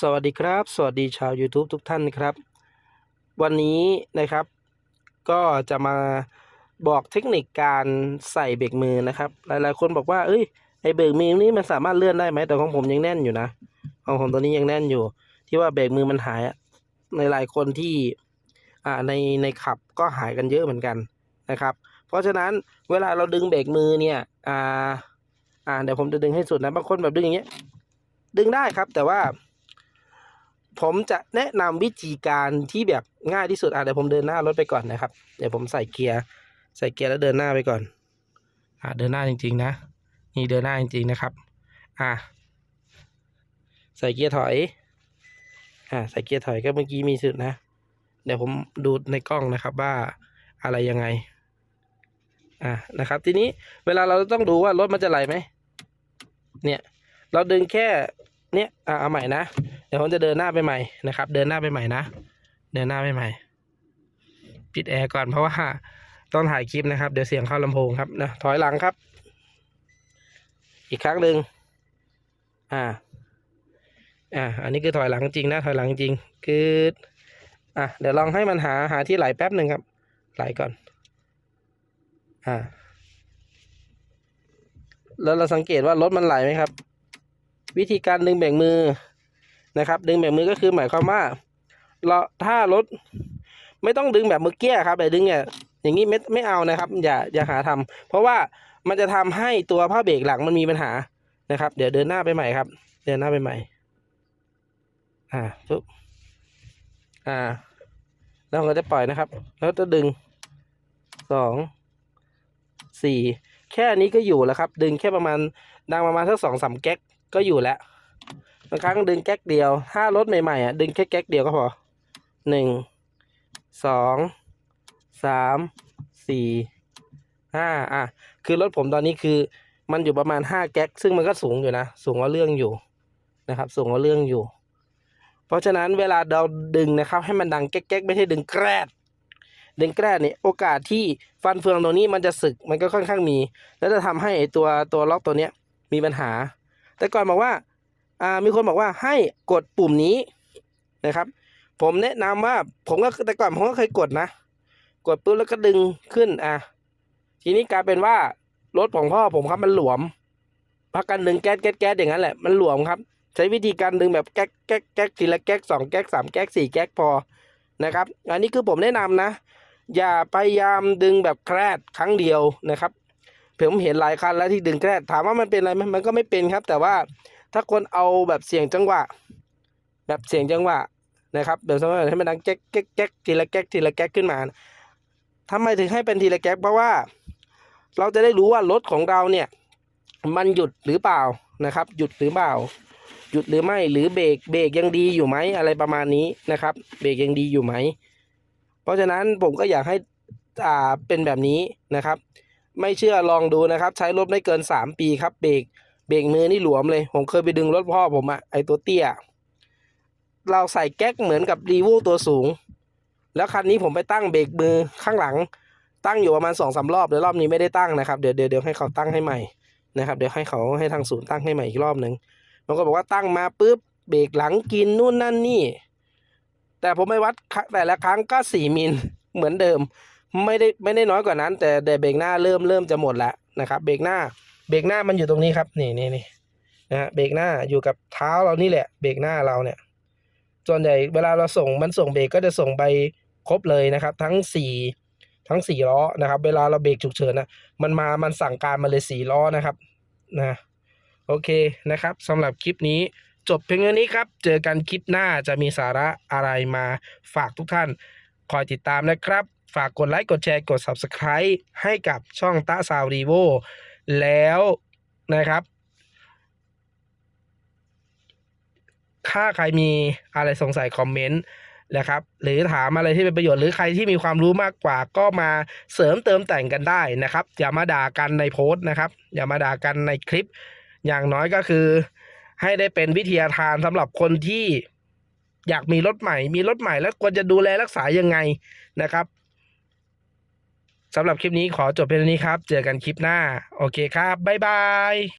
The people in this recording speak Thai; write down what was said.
สวัสดีครับ สวัสดีชาว YouTube ทุกท่านนะครับ วันนี้นะครับ ก็จะมาบอกเทคนิคการใส่เบรกมือนะครับ หลายๆ คนบอกว่า เอ้ยไอเบรกมือนี้มันสามารถเลื่อนได้ไหมแต่ของผมยังแน่นอยู่นะของผมตัวนี้ยังแน่นอยู่ ที่ว่าเบรกมือมันหายในหลายคนที่อ่าในในขับก็หายกันเยอะเหมือนกันนะครับ เพราะฉะนั้นเวลาเราดึงเบรกมือเนี่ยอ่าอ่าเดี๋ยวผมจะดึงให้สุดนะบางคนแบบดึงอย่างเงี้ยดึงได้ครับแต่ว่า ผมจะแนะนำวิธีการที่แบบง่ายที่สุดอะเดี๋ยวผมเดินหน้ารถไปก่อนนะครับ เดี๋ยวผมใส่เกียร์ใส่เกียร์แล้วเดินหน้าไปก่อน อะเดินหน้าจริง ๆ นะ นี่เดินหน้าจริง ๆ นะครับ อะใส่เกียร์ถอย อะใส่เกียร์ถอยก็เมื่อกี้มีสุดนะ เดี๋ยวผมดูในกล้องนะครับว่าอะไรยังไง อะนะครับ ทีนี้เวลาเราต้องดูว่ารถมันจะไหลไหม เนี่ย เราดึงแค่ เนี่ยอะเอาใหม่นะ เดี๋ยวผมจะเดินหน้าไปใหม่นะครับ เดินหน้าไปใหม่นะ เดินหน้าไปใหม่ ปิดแอร์ก่อนเพราะว่าต้องถ่ายคลิปนะครับ เดี๋ยวเสียงเข้าลำโพงครับนะ ถอยหลังครับ อีกครั้งหนึ่งอ่า อ่า อันนี้คือถอยหลังจริงนะ ถอยหลังจริง คืออะ เดี๋ยวลองให้มันหาหาที่ไหลแป๊บหนึ่งครับ ไหลก่อน อ่า แล้วเราสังเกตว่ารถมันไหลไหมครับ วิธีการดึงเบรกมือนะครับ ดึงเบรกมือก็คือหมายความว่าเราถ้ารถไม่ต้องดึงแบบมือเกี้ยครับแต่ดึงเนี่ยอย่างนี้ไม่ไม่เอานะครับ อย่าอย่าหาทำเพราะว่ามันจะทำให้ตัวผ้าเบรกหลังมันมีปัญหานะครับ เดี๋ยวเดินหน้าไปใหม่ครับ เดินหน้าไปใหม่ อ่าปุ๊บอ่าแล้วเราจะปล่อยนะครับ แล้วจะดึงสองสี่แค่นี้ก็อยู่แล้วครับ ดึงแค่ประมาณดังประมาณสักสองสามแก๊ก ก็อยู่แล้วบางครั้งดึงแก๊กเดียว ถ้ารถใหม่ๆอะดึงแค่แก๊กเดียวก็พอหนึ่งสองสามสี่ห้าอะ คือรถผมตอนนี้คือมันอยู่ประมาณห้าแก๊ก ซึ่งมันก็สูงอยู่นะ สูงกว่าเรื่องอยู่นะครับ สูงกว่าเรื่องอยู่ เพราะฉะนั้นเวลาเราดึงนะครับ ให้มันดังแก๊กๆไม่ใช่ดึงแกรดดึงแกรดเนี่ยโอกาสที่ฟันเฟืองตัวนี้มันจะสึกมันก็ค่อนข้างมี แล้วจะทำให้ไอ้ตัวตัวล็อกตัวเนี้ยมีปัญหา แต่ก่อนบอกว่าามีคนบอกว่าให้กดปุ่มนี้นะครับ ผมแนะนำว่าผมก็แต่ก่อนผมก็เคยกดนะ กดปุ๊บแล้วก็ดึงขึ้นอะทีนี้กลายเป็นว่ารถของพ่อผมครับมันหลวมพักกันดึงแก๊สแก๊สแก๊สอย่างนั้นแหละมันหลวมครับ ใช้วิธีการดึงแบบแก๊กแก๊กแก๊กทีละแก๊กสองแก๊กสามแก๊กสี่แก๊กพอนะครับ อันนี้คือผมแนะนำนะ อย่าพยายามดึงแบบแครดครั้งเดียวนะครับ ผมเห็นหลายคันแล้วที่ดึงแกรดถามว่ามันเป็นอะไรไหมมันก็ไม่เป็นครับ แต่ว่าถ้าคนเอาแบบเสียงจังหวะ แบบเสียงจังหวะนะครับแบบสมมติให้มันดังแก๊กแก๊กแก๊กทีละแก๊กทีละแก๊กขึ้นมาทำไมถึงให้เป็นทีละแก๊กเพราะว่า เราจะได้รู้ว่ารถของเราเนี่ย มันหยุดหรือเปล่านะครับ หยุดหรือเปล่า หยุดหรือไม่หรือเบรกเบรกยังดีอยู่ไหมอะไรประมาณนี้นะครับ เบรกยังดีอยู่ไหมเพราะฉะนั้นผมก็อยากให้อ่าเป็นแบบนี้นะครับ ไม่เชื่อลองดูนะครับ ใช้รถไม่เกินสามปีครับเบรกเบรกมือนี่หลวมเลย ผมเคยไปดึงรถพ่อผมอะไอตัวเตี้ย เราใส่แก๊กเหมือนกับรีวูตัวสูง แล้วคันนี้ผมไปตั้งเบรกมือข้างหลัง ตั้งอยู่ประมาณสองสารอบเดี๋ยวรอบนี้ไม่ได้ตั้งนะครับเดี๋ยวเดี๋ยวเดี๋ยวให้เขาตั้งให้ใหม่นะครับเดี๋ยวให้เขาให้ทางศูนย์ตั้งให้ใหม่อีกรอบหนึ่งมันก็บอกว่าตั้งมาปุ๊บเบรกหลังกินนู่นนั่นนี่ แต่ผมไปวัดแต่ละครั้งก็สี่มิลเหมือนเดิม ไม่ได้ไม่ได้น้อยกว่านั้น แต่แต่เบรกหน้าเริ่มเริ่มจะหมดแล้วนะครับ เบรกหน้าเบรกหน้ามันอยู่ตรงนี้ครับ นี่นี่นี่นะฮะเบรกหน้าอยู่กับเท้าเรานี่แหละ เบรกหน้าเราเนี่ย ส่วนใหญ่เวลาเราส่งมันส่งเบรกก็จะส่งไปครบเลยนะครับ ทั้งสี่ทั้งสี่ล้อนะครับ เวลาเราเบรกฉุกเฉินนะมันมามันสั่งการมาเลยสี่ล้อนะครับนะโอเคนะครับสำหรับคลิปนี้จบเพียงเท่านี้ครับ เจอกันคลิปหน้าจะมีสาระอะไรมาฝากทุกท่าน คอยติดตามนะครับ ฝากกดไลค์กดแชร์กด Subscribe ให้กับช่องตะซาวรีโวแล้วนะครับ ถ้าใครมีอะไรสงสัยคอมเมนต์นะครับ หรือถามอะไรที่เป็นประโยชน์หรือใครที่มีความรู้มากกว่าก็มาเสริมเติมแต่งกันได้นะครับ อย่ามาด่ากันในโพสต์นะครับ อย่ามาด่ากันในคลิป อย่างน้อยก็คือ ให้ได้เป็นวิทยาทานสำหรับคนที่ อยากมีรถใหม่ มีรถใหม่แล้วควรจะดูแลรักษายังไงนะครับสำหรับคลิปนี้ขอจบเพียงเท่านี้ครับ เจอกันคลิปหน้า โอเคครับ บ๊ายบาย